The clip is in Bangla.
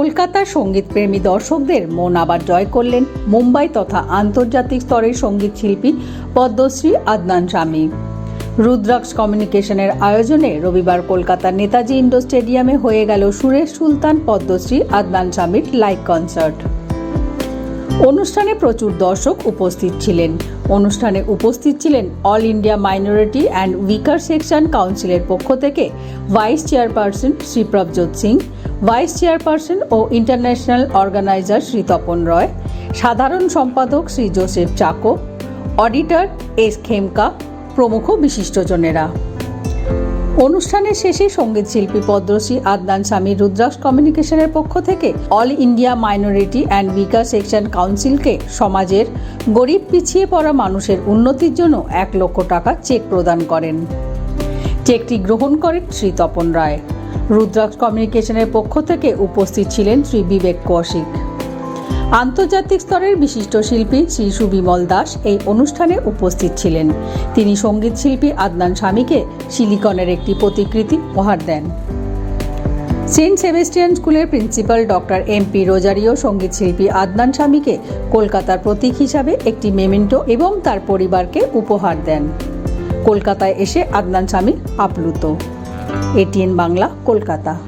কলকাতার সঙ্গীতপ্রেমী দর্শকদের মন আবার জয় করলেন মুম্বাই তথা আন্তর্জাতিক স্তরের সংগীত শিল্পী পদ্মশ্রী আদনান স্বামী। রুদ্রাক্স কমিউনিকেশনের আয়োজনে রবিবার কলকাতার নেতাজি ইন্ডোর স্টেডিয়ামে হয়ে গেল সুরেশ সুলতান পদ্মশ্রী আদনান স্বামীর লাইভ কনসার্ট। অনুষ্ঠানে প্রচুর দর্শক উপস্থিত ছিলেন। অনুষ্ঠানে উপস্থিত ছিলেন All India Minority and Weaker Section কাউন্সিলের পক্ষ থেকে vice chairperson Shri Prabhjot Singh, vice chairperson ও ইন্টারন্যাশনাল অর্গানাইজার শ্রী তপন রয়, সাধারণ সম্পাদক Shri Joseph Chacko, auditor S Khemka, প্রমুখ বিশিষ্টজনেরা। অনুষ্ঠানের শেষে সংগীত শিল্পী পদ্মশ্রী আদনান স্বামী রুদ্রাক্ষ কমিউনিকেশনের পক্ষ থেকে All India Minority and Weaker Section কাউন্সিলকে সমাজের গরিব পিছিয়ে পড়া মানুষের উন্নতির জন্য এক লক্ষ টাকা চেক প্রদান করেন। চেকটি গ্রহণ করেন শ্রী তপন রায়। রুদ্রাক্ষ কমিউনিকেশনের পক্ষ থেকে উপস্থিত ছিলেন শ্রী বিবেক কৌশিক। আন্তর্জাতিক স্তরের বিশিষ্ট শিল্পী শ্রী সুবিমল দাস এই অনুষ্ঠানে উপস্থিত ছিলেন। তিনি সংগীত শিল্পী আদনান স্বামীকে সিলিকনের একটি প্রতিকৃতি উপহার দেন। সেন্ট সেবেস্টিয়ান স্কুলের principal doctor M P Rozario সংগীত শিল্পী আদনান স্বামীকে কলকাতার প্রতীক হিসাবে একটি মেমেন্টো এবং তার পরিবারকে উপহার দেন। কলকাতায় এসে আদনান স্বামী আপ্লুত। এটিএন বাংলা, কলকাতা।